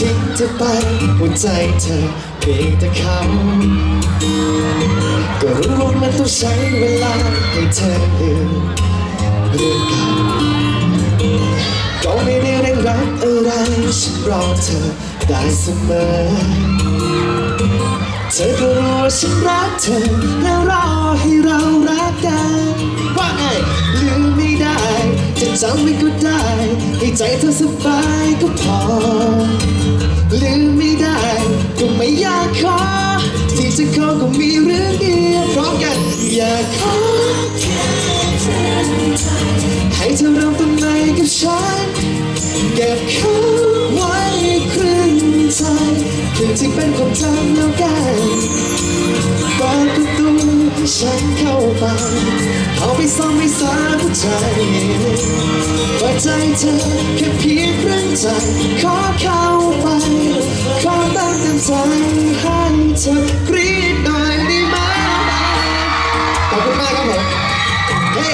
ทิ้งเธอไปหัวใจเธอเพียงแต่เขาก็รู้ว่ามันต้องใช้เวลาให้เธอลืมเรื่องเก่าก็ไม่ได้เร่งรักอะไรฉันรอเธอได้เสมอ เธอก็รู้ว่าฉันรักเธอแล้วรอให้เรารัก จำไว้ก็ได้ ให้ใจเธอสบายก็พอ ลืมไม่ได้ ก็ไม่อยากขอ ที่จะขอก็มีเรื่องเดียวพร้อมกัน อยากขอให้เธอเริ่มต้นใหม่กับฉันเก็บเขาไว้ครึ่งใจครึ่งที่เป็นความจำแล้วกันเปิดประตู ให้ฉันเข้าไปเข้าไปซ่อมไม่สาหัวใจเปิดใจเธอแค่เพียงครึ่องใจ ขอเข้าไป ขอตั้งเต็มใจให้เธอกรีดหน่อยได้ไหมขอบคุณมากครับผมเฮ้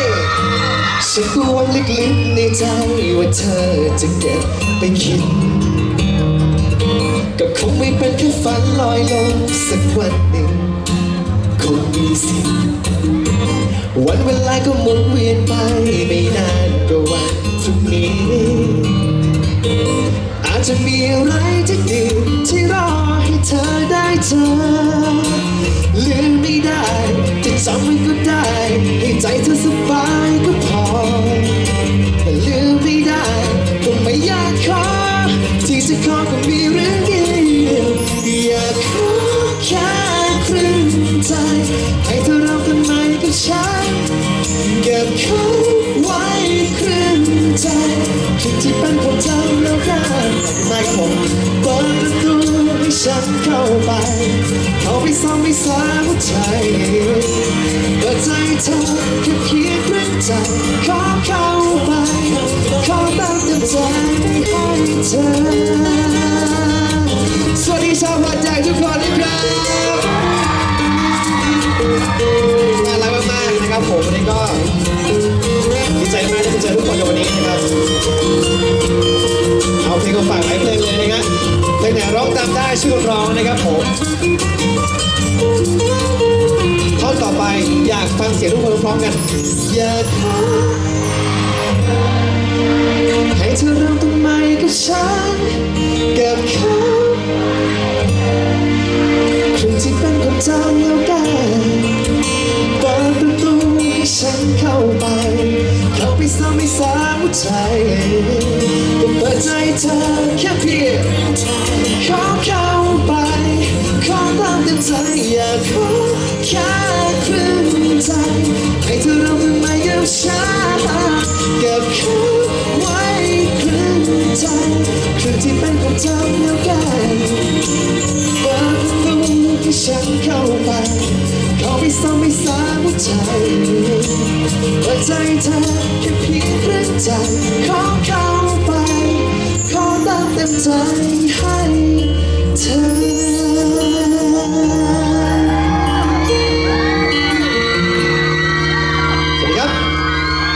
ฉันกลัวลึกๆในใจว่าเธอจะเก็บไปคิด สิ้นวันเวลาก็หมุนเวียนไปไม่นานก็วันพรุ่งนี้ อาจจะมีอะไรที่ดีที่รอให้เธอได้เจอลืมไม่ได้ จะจำไว้ก็ได้ ให้ใจเธอสบาย ใจเปิดใจเธอแค่เพียงครึ่งใจขอเข้าไปขอตั้งเต็มใจให้เธอ สวัสดีชาวหัวใจทุกคนนะครับน่ารักมากๆนะครับผมวันนี้ก็ดีใจมากที่ได้เจอทุกคนในวันนี้นะครับ เอาเพลงมาฝากหลายเพลงเลยนะครับเพลงไหนร้องตามได้ชื่อร้องนะครับผม ร้อมกันอยากขอให้เธอเริ่มต้นใหม่กับฉันกับเขาครึ่งที่เป็นความจำแล้วกันเปิดประตูให้ฉันเข้าไป เข้าไปซ่อมให้สาหัวใจก็เปิดใจเธอแค่เพียงขอเข้าไปขอตามเต็มใจอยากขอแค่ครึ่งใจ จำแล้วกันเปิดประตูให้ฉันเข้าไป เข้าไปซ่อมไม่สาหัวใจเปิดใจเธอแค่เพียงครึ่งใจขอเข้าไป ขอตั้งเต็มใจให้เธอ